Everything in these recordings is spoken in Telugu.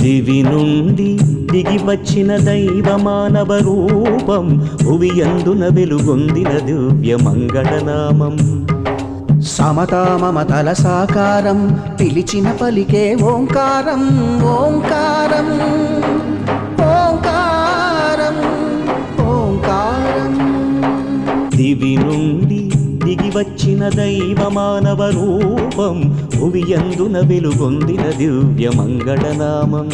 దివి నుండి దిగి వచ్చిన దైవ మానవ రూపం భువి అందున వెలుగొందిన దివ్య మంగళనామం సమతా మమతల సాకారం పిలిచిన పలికే ఓంకారం ఓంకారం ఓంకారం ఓంకారం. దివి నుండి వచ్చిన దైవ మానవ రూపం భువియందున వెలుగొందిన దివ్య మంగళనామం.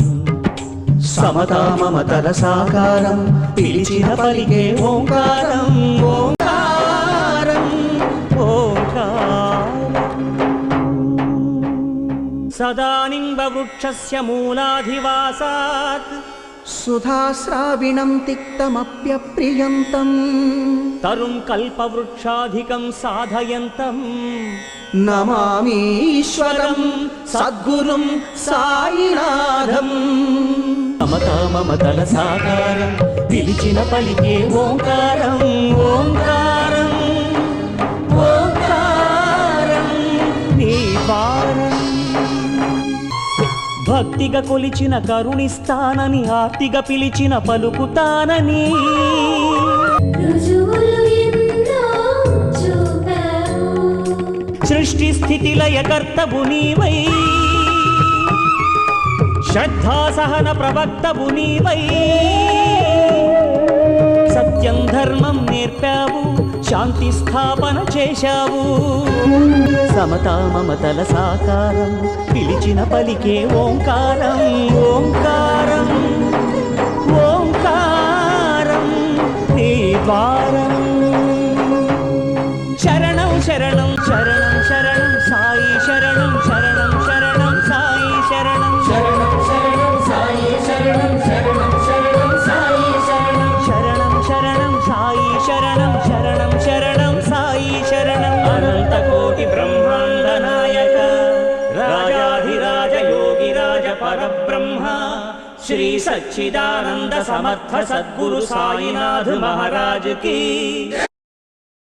సమతా మమతల సాకారం పిలిచిన పలికే ఓంకారం ఓంకారం సదానింబవృక్షస్య మూలాధివాసాత్. సుధాశ్రావిణం తిక్తమప్యప్రియంతం. తరుం కల్పవృక్షాధికం సాధయంతం. నమామీశ్వరం సద్గురుం సాయినాథం. మమతా మమతల సాకారం పిలిచిన పలికే ఓంకారం ఓంకారం. భక్తిగా కొలిచిన కరుణిస్తానని ఆర్తిగా పిలిచిన పలుకుతానని సృష్టి స్థితి లయకర్తవు నీవై. శ్రద్ధా సహన ప్రవక్తవు నీవై. సత్యం ధర్మం నేర్పావు. శాంతి స్థాపన చేశావు. సమతా మమతల సాకారం పిలిచిన పలికే ఓంకారం ఓంకారం ఓంకారం నీ ద్వారం. శరణం శరణం శరణం శరణం సాయి శరణం శరణం శరణం సాయి శరణం. శరణం శరణం సాయి శరణం శరణం శరణం సాయి శరణం. శరణం శరణం సాయి శరణం శరణం. పరబ్రహ్మ. శ్రీ సచ్చిదానంద సమర్థ సద్గురు సాయినాథ్ మహారాజ్ की